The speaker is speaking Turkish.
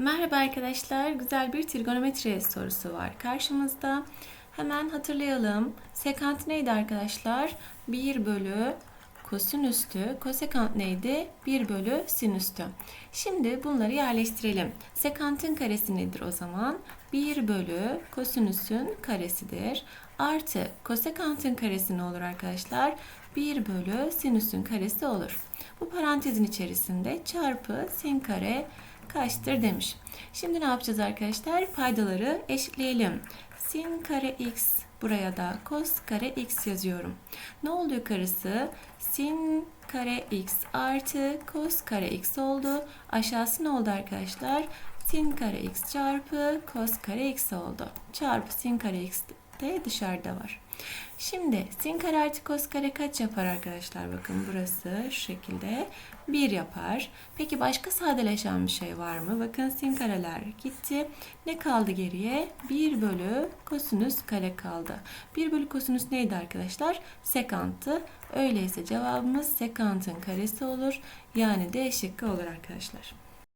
Merhaba arkadaşlar. Güzel bir trigonometri sorusu var karşımızda. Hemen hatırlayalım. Sekant neydi arkadaşlar? 1 bölü kosinüstü. Kosekant neydi? 1 bölü sinüstü. Şimdi bunları yerleştirelim. Sekantın karesi nedir o zaman? 1 bölü kosinüsün karesidir. Artı kosekantın karesi ne olur arkadaşlar? 1 bölü sinüsün karesi olur. Bu parantezin içerisinde çarpı sin kare kaçtır demiş. Şimdi ne yapacağız arkadaşlar? Paydaları eşitleyelim. Sin kare x buraya da cos kare x yazıyorum. Ne oldu yukarısı? Sin kare x artı cos kare x oldu. Aşağısı ne oldu arkadaşlar? Sin kare x çarpı cos kare x oldu. Çarpı sin kare x de dışarıda var. Şimdi sin kare artı cos kare kaç yapar arkadaşlar? Bakın burası şu şekilde 1 yapar. Peki başka sadeleşen bir şey var mı? Bakın sin kareler gitti. Ne kaldı geriye? 1 bölü kosinüs kare kaldı. 1 bölü kosinüs neydi arkadaşlar? Sekanttı. Öyleyse cevabımız sekantın karesi olur. Yani D şıkkı olur arkadaşlar.